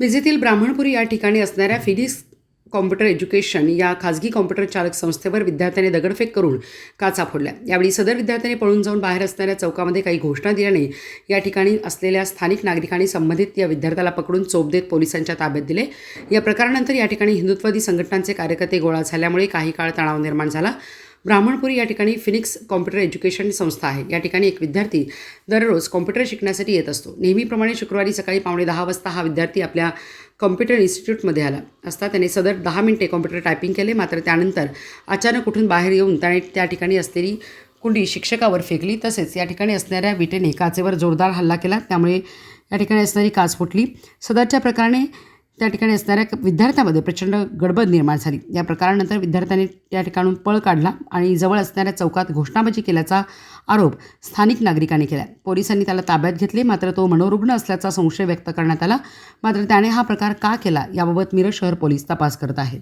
विजेतील ब्राह्मणपुरी या ठिकाणी असणाऱ्या फिनिक्स कॉम्प्युटर एज्युकेशन या खाजगी कॉम्प्युटर चालक संस्थेवर विद्यार्थ्याने दगडफेक करून काचा फोडल्या यावेळी सदर विद्यार्थ्याने पळून जाऊन बाहेर असणाऱ्या चौकामध्ये काही घोषणा दिल्याने या ठिकाणी असलेल्या स्थानिक नागरिकांनी संबंधित या विद्यार्थ्याला पकडून चोप देत पोलिसांच्या ताब्यात दिले. या प्रकारानंतर या ठिकाणी हिंदुत्ववादी संघटनांचे कार्यकर्ते गोळा झाल्यामुळे काही काळ तणाव निर्माण झाला. ब्राह्मणपुरी या ठिकाणी फिनिक्स कॉम्प्युटर एज्युकेशन संस्था आहे. या ठिकाणी एक विद्यार्थी दररोज कॉम्प्युटर शिकण्यासाठी येत असतो. नेहमीप्रमाणे शुक्रवारी सकाळी पावणे दहा वाजता हा विद्यार्थी आपल्या कॉम्प्युटर इन्स्टिट्यूटमध्ये आला असता. त्याने सदर दहा मिनिटे कॉम्प्युटर टायपिंग केले. मात्र त्यानंतर अचानक उठून बाहेर येऊन त्याने त्या ठिकाणी असलेली कुंडी शिक्षकावर फेकली. तसेच या ठिकाणी असणाऱ्या विटेने काचेवर जोरदार हल्ला केला. त्यामुळे या ठिकाणी असणारी काच फुटली. सदरच्या प्रकाराने त्या ठिकाणी असणाऱ्या विद्यार्थ्यामध्ये प्रचंड गडबड निर्माण झाली. या प्रकारानंतर विद्यार्थ्यांनी त्या ठिकाणून पळ काढला आणि जवळ असणाऱ्या चौकात घोषणाबाजी केल्याचा आरोप स्थानिक नागरिकांनी केला. पोलिसांनी त्याला ताब्यात घेतले मात्र तो मनोरुग्ण असल्याचा संशय व्यक्त करण्यात आला. मात्र त्याने हा प्रकार का केला याबाबत मिरज शहर पोलीस तपास करत आहेत.